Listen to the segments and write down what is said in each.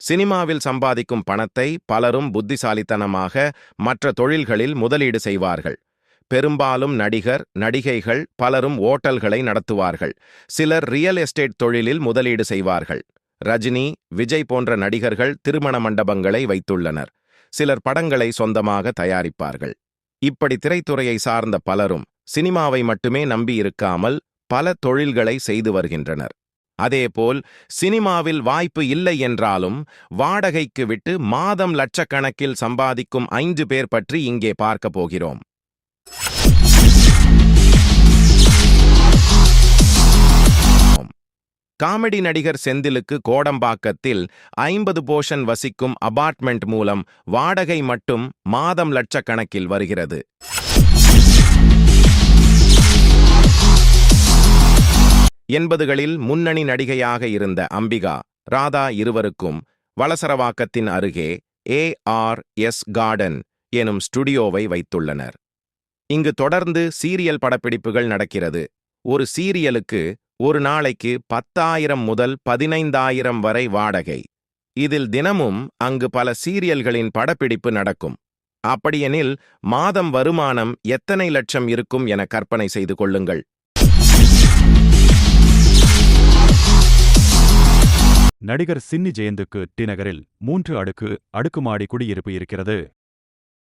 சினிமாவில் சம்பாதிக்கும் பணத்தை பலரும் புத்திசாலித்தனமாக மற்ற தொழில்களில் முதலீடு செய்வார்கள். பெரும்பாலும் நடிகர் நடிகைகள் பலரும் ஓட்டல்களை நடத்துவார்கள். சிலர் ரியல் எஸ்டேட் தொழிலில் முதலீடு செய்வார்கள். ரஜினி விஜய் போன்ற நடிகர்கள் திருமண மண்டபங்களை வைத்துள்ளனர். சிலர் படங்களை சொந்தமாக தயாரிப்பார்கள். இப்படி திரைத்துறையை சார்ந்த பலரும் சினிமாவை மட்டுமே நம்பியிருக்காமல் பல தொழில்களை செய்து வருகின்றனர். அதேபோல் சினிமாவில் வாய்ப்பு இல்லை என்றாலும் வாடகைக்கு விட்டு மாதம் லட்சக்கணக்கில் சம்பாதிக்கும் ஐந்து பேர் பற்றி இங்கே பார்க்க போகிறோம். காமெடி நடிகர் செந்திலுக்கு கோடம்பாக்கத்தில் ஐம்பது போஷன் வசிக்கும் அபார்ட்மெண்ட் மூலம் வாடகை மட்டும் மாதம் லட்சக்கணக்கில் வருகிறது. எண்பதுகளில் முன்னணி நடிகையாக இருந்த அம்பிகா ராதா இருவருக்கும் வளசரவாக்கத்தின் அருகே ஏ ஆர் எஸ் கார்டன் எனும் ஸ்டுடியோவை வைத்துள்ளனர். இங்கு தொடர்ந்து சீரியல் படப்பிடிப்புகள் நடக்கிறது. ஒரு சீரியலுக்கு ஒரு நாளைக்கு பத்தாயிரம் முதல் பதினைந்தாயிரம் வரை வாடகை. இதில் தினமும் அங்கு பல சீரியல்களின் படப்பிடிப்பு நடக்கும். அப்படியெனில் மாதம் வருமானம் எத்தனை லட்சம் இருக்கும் என கற்பனை செய்து கொள்ளுங்கள். நடிகர் சின்னி ஜெயந்துக்கு டி நகரில் மூன்று அடுக்கு அடுக்குமாடி குடியிருப்பு இருக்கிறது.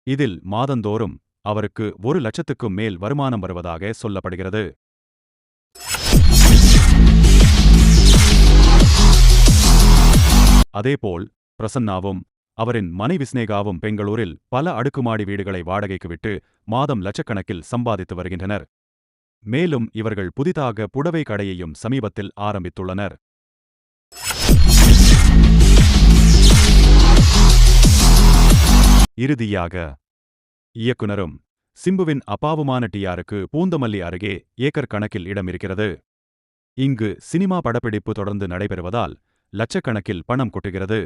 இதில் மாதந்தோறும் அவருக்கு ஒரு லட்சத்துக்கும் மேல் வருமானம் வருவதாக சொல்லப்படுகிறது. அதேபோல் பிரசன்னாவும் அவரின் மனைவி ஸ்னேகாவும் பெங்களூரில் பல அடுக்குமாடி வீடுகளை வாடகைக்கு விட்டு மாதம் லட்சக்கணக்கில் சம்பாதித்து வருகின்றனர். மேலும் இவர்கள் புதிதாக புடவை கடையையும் சமீபத்தில் ஆரம்பித்துள்ளனர். இறுதியாக இயக்குனரும் சிம்புவின் அப்பாவுமான டிஆருக்கு பூந்தமல்லி அருகே ஏக்கர் கணக்கில் இடம் இருக்கிறது இங்கு சினிமா படப்பிடிப்பு தொடர்ந்து நடைபெறுவதால் லட்சக்கணக்கில் பணம் கொட்டுகிறது.